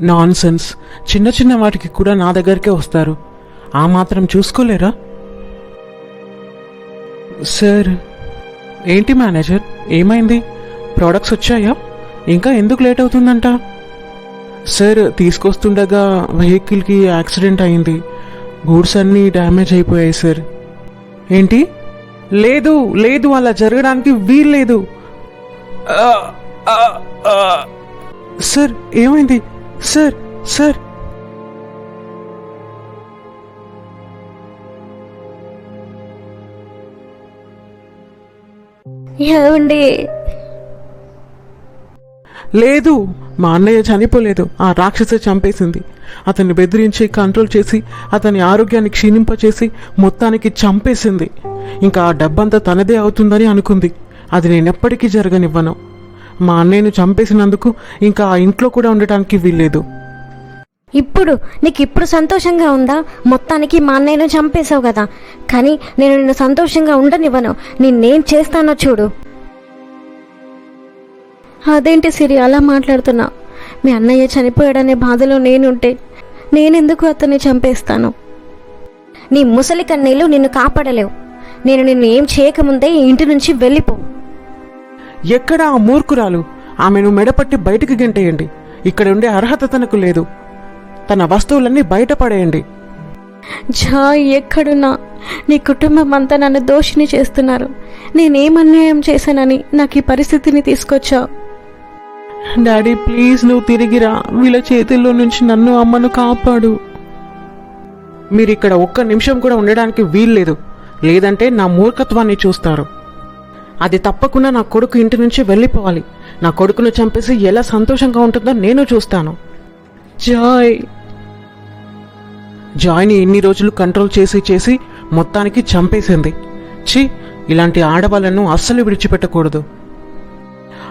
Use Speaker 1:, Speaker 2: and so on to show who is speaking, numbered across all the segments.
Speaker 1: Non sense చిన్న చిన్న వాటికి కూడా నా దగ్గరికే వస్తారు. ఆ మాత్రం చూసుకోలేరా? సార్ ఏంటి మేనేజర్? ఏమైంది? ప్రోడక్ట్స్ వచ్చాయా? ఇంకా ఎందుకు లేట్ అవుతుందంట? సార్ తీసుకొస్తుండగా వెహికల్కి యాక్సిడెంట్ అయింది. గూడ్స్ అన్నీ డ్యామేజ్ అయిపోయాయి సార్. ఏంటి? లేదు లేదు అలా జరగడానికి వీల్లేదు. సార్ ఏమైంది? Sir sir.
Speaker 2: ఏమండి?
Speaker 1: లేదు మా అన్నయ్య చనిపోలేదు. ఆ రాక్షస చంపేసింది. అతన్ని బెదిరించి కంట్రోల్ చేసి అతని ఆరోగ్యాన్ని క్షీణింపచేసి మొత్తానికి చంపేసింది. ఇంకా ఆ డబ్బంతా తనదే అవుతుందని అనుకుంది. అది నేను ఎప్పటికీ జరగనివ్వను. మా అన్నయ్యను చంపేసినందుకు ఇంకా ఆ ఇంట్లో కూడా ఉండటానికి వీల్లేదు.
Speaker 2: ఇప్పుడు నీకు ఇప్పుడు సంతోషంగా ఉందా? మొత్తానికి మా అన్నయ్యను చంపేశావు కదా. కానీ నేను నిన్ను సంతోషంగా ఉండనివ్వను. నిన్నేం చేస్తానో చూడు. అదేంటి సిరి అలా మాట్లాడుతున్నా? మీ అన్నయ్య చనిపోయాడనే బాధలో నేనుంటే నేనెందుకు అతన్ని చంపేస్తాను? నీ ముసలి కన్నీళ్ళు నిన్ను కాపాడలేవు. నేను నిన్ను ఏం చేయకముందే ఇంటి నుంచి వెళ్ళిపో.
Speaker 1: ఎక్కడ ఆ మూర్ఖురాలు? ఆమెను మెడపట్టి బయటికి గెంటేయండి. ఇక్కడ ఉండే అర్హత తనకు లేదు. తన వస్తువులన్నీ బయటపడేయండి
Speaker 2: జాయ్ ఎక్కడున్నా? నీ కుటుంబం అంతా నన్ను దోషిని చేస్తున్నారు. నేనేం అన్యాయం చేశానని నాకు ఈ పరిస్థితిని తీసుకొచ్చావు.
Speaker 1: డాడీ ప్లీజ్ నువ్వు తిరిగిరా వీళ్ళ చేతుల్లో నుంచి నన్ను అమ్మను కాపాడు. మీరు ఇక్కడ ఒక్క నిమిషం కూడా ఉండడానికి వీల్లేదు. లేదంటే నా మూర్ఖత్వాన్ని చూస్తారు. అది తప్పకుండా నా కొడుకు ఇంటి నుంచి వెళ్ళిపోవాలి. నా కొడుకును చంపేసి ఎలా సంతోషంగా ఉంటుందో నేను చూస్తాను. జాయ్. జాయ్ని ఇన్ని రోజులు కంట్రోల్ చేసి చేసి మొత్తానికి చంపేసింది. ఛీ ఇలాంటి ఆడవాళ్ళను అస్సలు విడిచిపెట్టకూడదు.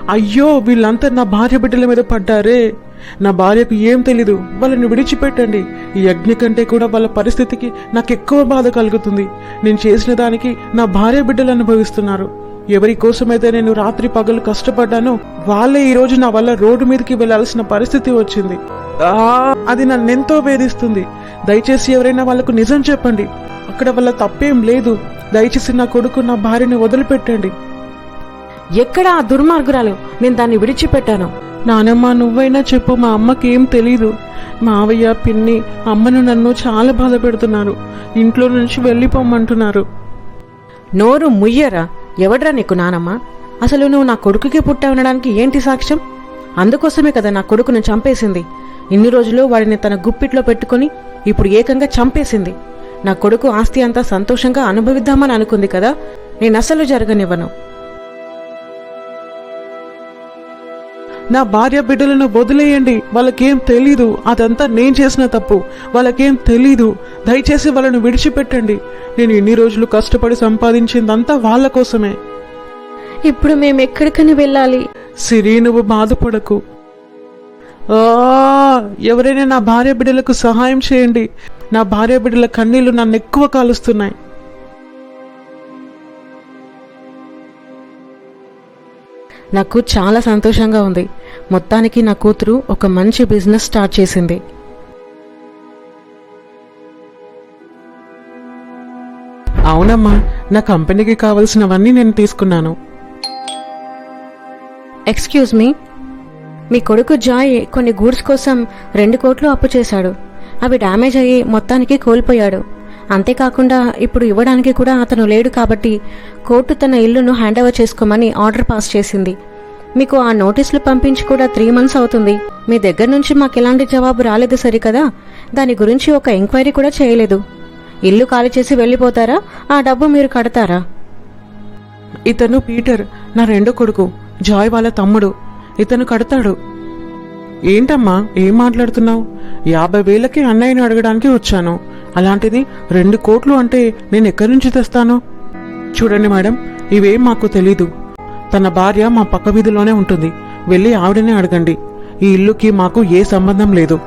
Speaker 1: అయ్యో వీళ్ళంతా నా భార్య బిడ్డల మీద పడ్డారే. నా భార్యకు ఏం తెలీదు. వాళ్ళని విడిచిపెట్టండి. ఈ యజ్ఞ కంటే కూడా వాళ్ళ పరిస్థితికి నాకు ఎక్కువ బాధ కలుగుతుంది. నేను చేసిన దానికి నా భార్య బిడ్డలు అనుభవిస్తున్నారు. ఎవరి కోసమైతే నేను రాత్రి పగలు కష్టపడ్డానో వాళ్ళే ఈ రోజు నా వల్ల రోడ్డు మీదకి వెళ్ళాల్సిన పరిస్థితి వచ్చింది. ఆ, అది నన్నెంతో వేధిస్తుంది. దయచేసి ఎవరైనా వాళ్ళకు నిజం చెప్పండి. అక్కడ వాళ్ళ తప్పేం లేదు. దయచేసి నా కొడుకు నా భార్యని వదిలిపెట్టండి. ఎక్కడ ఆ దుర్మార్గురాలు? నేను దాన్ని విడిచిపెట్టాను. నానమ్మ నువ్వైనా చెప్పు మా అమ్మకి ఏం తెలీదు. మావయ్య పిన్ని అమ్మను నన్ను చాలా బాధ పెడుతున్నారు. ఇంట్లో నుంచి వెళ్ళిపోమంటున్నారు.
Speaker 3: నోరు ముయ్యరా? ఎవడ్రా నీకు నానమ్మ? అసలు నువ్వు నా కొడుకుకి పుట్టావనడానికి ఏంటి సాక్ష్యం? అందుకోసమే కదా నా కొడుకును చంపేసింది. ఇన్ని రోజులు వాడిని తన గుప్పిట్లో పెట్టుకొని ఇప్పుడు ఏకంగా చంపేసింది. నా కొడుకు ఆస్తి అంతా సంతోషంగా అనుభవిద్దామని అనుకుంది కదా నేను అసలు జరగనివ్వను.
Speaker 1: నా భార్య బిడ్డలను వదిలేయండి. వాళ్ళకేం తెలీదు. అదంతా నేను చేసిన తప్పు. వాళ్ళకేం తెలీదు. దయచేసి వాళ్ళను విడిచిపెట్టండి. నేను ఇన్ని రోజులు కష్టపడి సంపాదించిందంతా వాళ్ళ కోసమే.
Speaker 2: ఇప్పుడు మేము ఎక్కడికని వెళ్ళాలి.
Speaker 1: సిరి నువ్వు బాధపడకు. ఆ, ఎవరైనా నా భార్య బిడ్డలకు సహాయం చేయండి. నా భార్య బిడ్డల కన్నీళ్ళు నన్ను ఎక్కువ కాలుస్తున్నాయి.
Speaker 3: నాకు చాలా సంతోషంగా ఉంది. మొత్తానికి నా కూతురు ఒక మంచి బిజినెస్ స్టార్ట్ చేసింది.
Speaker 1: అవునమ్మా నా కంపెనీకి కావలసినవన్నీ నేను తీసుకున్నాను.
Speaker 2: ఎక్స్క్యూజ్ మీ మీ కొడుకు జాయ్ కొన్ని గూడ్స్ కోసం రెండు కోట్లు అప్పు చేశాడు. అవి డ్యామేజ్ అయ్యి మొత్తానికి కోల్పోయాడు. అంతేకాకుండా ఇప్పుడు ఇవ్వడానికి కూడా అతను లేడు కాబట్టి కోర్టు తన ఇల్లును హ్యాండ్ ఓవర్ చేసుకోమని ఆర్డర్ పాస్ చేసింది. మీకు ఆ నోటీసులు పంపించి కూడా త్రీ మంత్స్ అవుతుంది. మీ దగ్గర నుంచి మాకు ఎలాంటి జవాబు రాలేదు సరికదా? దాని గురించి ఒక ఎంక్వైరీ కూడా చేయలేదు. ఇల్లు ఖాళీ చేసి వెళ్ళిపోతారా? ఆ డబ్బు మీరు కడతారా?
Speaker 1: ఇతను పీటర్ నా రెండో కొడుకు జాయ్ వాళ్ళ తమ్ముడు. ఇతను కడతాడు. ఏంటమ్మా? ఏం మాట్లాడుతున్నావు? యాభై వేలకి అన్నయ్యని అడగడానికి వచ్చాను. అలాంటిది రెండు కోట్లు అంటే నేను ఎక్కడి నుంచి తెస్తాను? చూడండి మేడం ఇవేం మాకు తెలీదు. తన భార్య మా పక్క వీధిలోనే ఉంటుంది. వెళ్ళి ఆవిడనే అడగండి. ఈ ఇల్లుకి మాకు ఏ సంబంధం లేదు.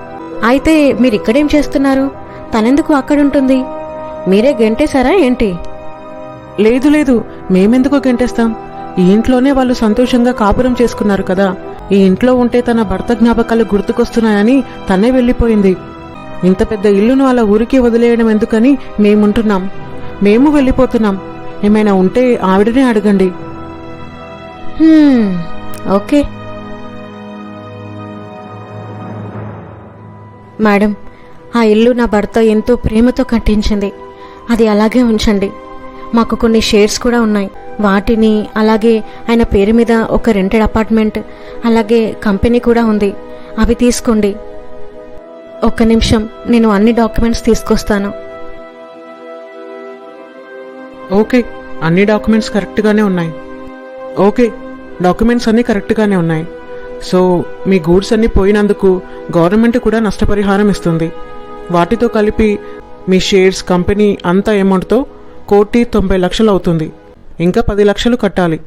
Speaker 2: అయితే మీరు ఇక్కడేం చేస్తున్నారు? తనెందుకు అక్కడుంటుంది? మీరే గెంటేశారా ఏంటి?
Speaker 1: లేదు లేదు. మేమెందుకు గెంటేస్తాం? ఈ ఇంట్లోనే వాళ్ళు సంతోషంగా కాపురం చేసుకున్నారు కదా. ఈ ఇంట్లో ఉంటే తన భర్త జ్ఞాపకాలు గుర్తుకొస్తున్నాయని తనే వెళ్ళిపోయింది. ఇంత పెద్ద ఇల్లును అలా ఊరికి వదిలేయడం ఎందుకని మేముంటున్నాం. మేము వెళ్ళిపోతున్నాం. ఏమైనా ఉంటే ఆవిడనే అడగండి.
Speaker 2: ఓకే. మేడం ఆ ఇల్లు నా భర్త ఎంతో ప్రేమతో కట్టించింది. అది అలాగే ఉంచండి. మాకు కొన్ని షేర్స్ కూడా ఉన్నాయి. వాటిని అలాగే ఆయన పేరు మీద ఒక రెంటెడ్ అపార్ట్మెంట్ అలాగే కంపెనీ కూడా ఉంది. అవి తీసుకోండి. ఒక్క నిమిషం నేను అన్ని డాక్యుమెంట్స్ తీసుకొస్తాను.
Speaker 1: ఓకే అన్ని డాక్యుమెంట్స్ కరెక్ట్గానే ఉన్నాయి. ఓకే డాక్యుమెంట్స్ అన్నీ కరెక్ట్గానే ఉన్నాయి. సో మీ గూడ్స్ అన్నీ పోయినందుకు గవర్నమెంట్ కూడా నష్టపరిహారం ఇస్తుంది. వాటితో కలిపి మీ షేర్స్ కంపెనీ అంత అమౌంట్తో కోటి తొంభై లక్షలు అవుతుంది. ఇంకా పది లక్షలు కట్టాలి.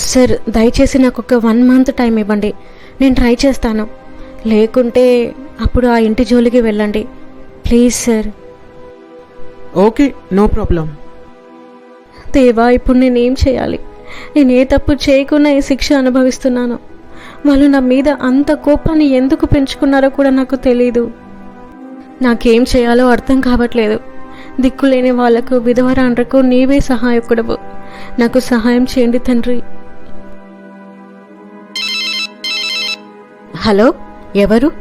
Speaker 2: సార్ దయచేసి నాకు ఒక వన్ మంత్ టైం ఇవ్వండి. నేను ట్రై చేస్తాను. లేకుంటే అప్పుడు ఆ ఇంటి జోలికి వెళ్ళండి. Please sir
Speaker 1: okay no problem
Speaker 2: Deva ఇప్పుడు నేనేం చేయాలి? నేను ఏ తప్పు చేయకుండా ఈ శిక్ష అనుభవిస్తున్నాను. వాళ్ళు నా మీద అంత కోపాన్ని ఎందుకు పెంచుకున్నారో కూడా నాకు తెలీదు. నాకేం చేయాలో అర్థం కావట్లేదు. దిక్కులేని వాళ్ళకు విధవరాండ్రకు నీవే సహాయకుడవు. నాకు సహాయం చేయండి తండ్రి. హలో ఎవరు?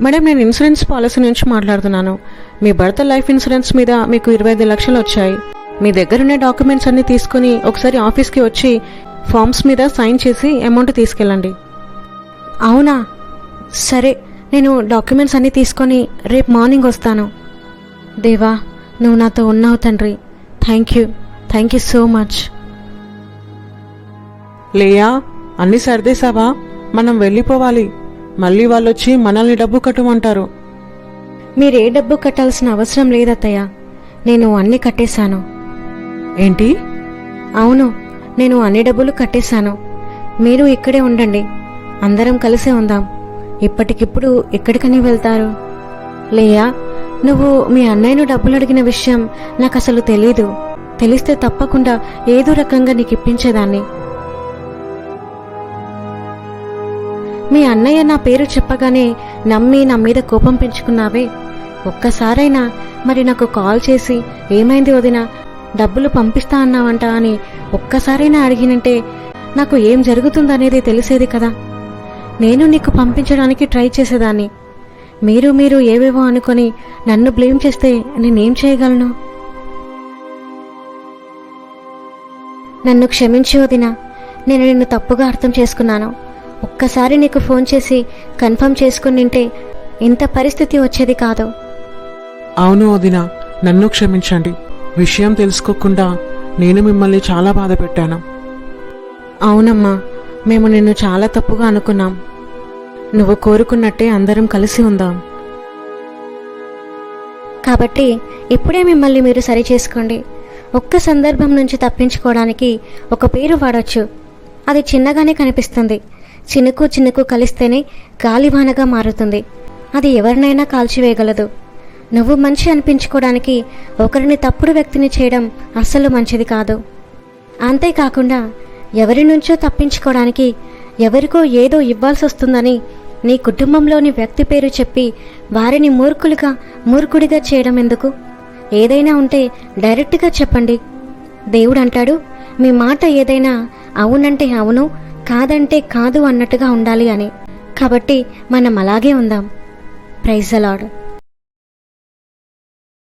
Speaker 1: మేడం నేను ఇన్సూరెన్స్ పాలసీ నుంచి మాట్లాడుతున్నాను. మీ భర్త లైఫ్ ఇన్సూరెన్స్ మీద మీకు ఇరవై ఐదు లక్షలు వచ్చాయి. మీ దగ్గరున్న డాక్యుమెంట్స్ అన్ని తీసుకుని ఒకసారి ఆఫీస్కి వచ్చి ఫామ్స్ మీద సైన్ చేసి అమౌంట్ తీసుకెళ్ళండి.
Speaker 2: అవునా? సరే నేను డాక్యుమెంట్స్ అన్నీ తీసుకొని రేపు మార్నింగ్ వస్తాను. దేవా నువ్వు నాతో ఉన్నావు తండ్రి. Thank you thank you so much
Speaker 1: లేయా అన్ని సర్దేశావా? మనం వెళ్ళిపోవాలి. మళ్ళీ వాళ్ళు వచ్చి మనల్ని డబ్బు కట్టమంటారు.
Speaker 2: మీరు ఏ డబ్బు కట్టాల్సిన అవసరం లేదత్తయ్య. నేను అన్నీ కట్టేశాను.
Speaker 1: ఏంటి?
Speaker 2: అవును నేను అన్ని డబ్బులు కట్టేశాను. మీరు ఇక్కడే ఉండండి. అందరం కలిసే ఉందాం. ఇప్పటికిప్పుడు ఎక్కడికని వెళ్తారు? లేయా నువ్వు మీ అన్నయ్యను డబ్బులు అడిగిన విషయం నాకు అసలు తెలీదు. తెలిస్తే తప్పకుండా ఏదో రకంగా నీకు ఇప్పించేదాన్ని మీ అన్నయ్య నా పేరు చెప్పగానే నమ్మి నా మీద కోపం పెంచుకున్నావే. ఒక్కసారైనా మరి నాకు కాల్ చేసి ఏమైంది వదిన? డబ్బులు పంపిస్తా అన్నావంట అని ఒక్కసారైనా అడిగినంటే నాకు ఏం జరుగుతుందనేది తెలిసేది కదా. నేను నీకు పంపించడానికి ట్రై చేసేదాన్ని. మీరు మీరు ఏవేవో అనుకొని నన్ను బ్లేమ్ చేస్తే నేనేం చేయగలను? నన్ను క్షమించి వదినా. నేను నిన్ను తప్పుగా అర్థం చేసుకున్నాను. ఒక్కసారి నీకు ఫోన్ చేసి కన్ఫర్మ్ చేసుకుని నింటే ఇంత పరిస్థితి వచ్చేది కాదు.
Speaker 1: అవును వదిన నన్ను క్షమించండి. విషయం తెలుసుకోకుండా నేను మిమ్మల్ని చాలా బాధ పెట్టాను అవునమ్మా మేము నిన్ను చాలా తప్పుగా అనుకున్నాం. నువ్వు కోరుకున్నట్టే అందరం కలిసి ఉందాం.
Speaker 2: కాబట్టి ఇప్పుడే మిమ్మల్ని మీరు సరి చేసుకోండి. ఒక్క సందర్భం నుంచి తప్పించుకోవడానికి ఒక పేరు వాడొచ్చు. అది చిన్నగానే కనిపిస్తుంది. చినుకు చినుకు కలిస్తేనే గాలివానగా మారుతుంది. అది ఎవరినైనా కాల్చివేయగలదు. నువ్వు మంచి అనిపించుకోవడానికి ఒకరిని తప్పుడు వ్యక్తిని చేయడం అస్సలు మంచిది కాదు. అంతేకాకుండా ఎవరి నుంచో తప్పించుకోవడానికి ఎవరికో ఏదో ఇవ్వాల్సి వస్తుందని నీ కుటుంబంలోని వ్యక్తి పేరు చెప్పి వారిని మూర్ఖులుగా మూర్ఖుడిగా చేయడం ఎందుకు? ఏదైనా ఉంటే డైరెక్ట్గా చెప్పండి. దేవుడు అంటాడు మీ మాట ఏదైనా అవునంటే అవును కాదంటే కాదు అన్నట్టుగా ఉండాలి అని. కాబట్టి మనం అలాగే ఉందాం. ప్రైజ్ అలాడ్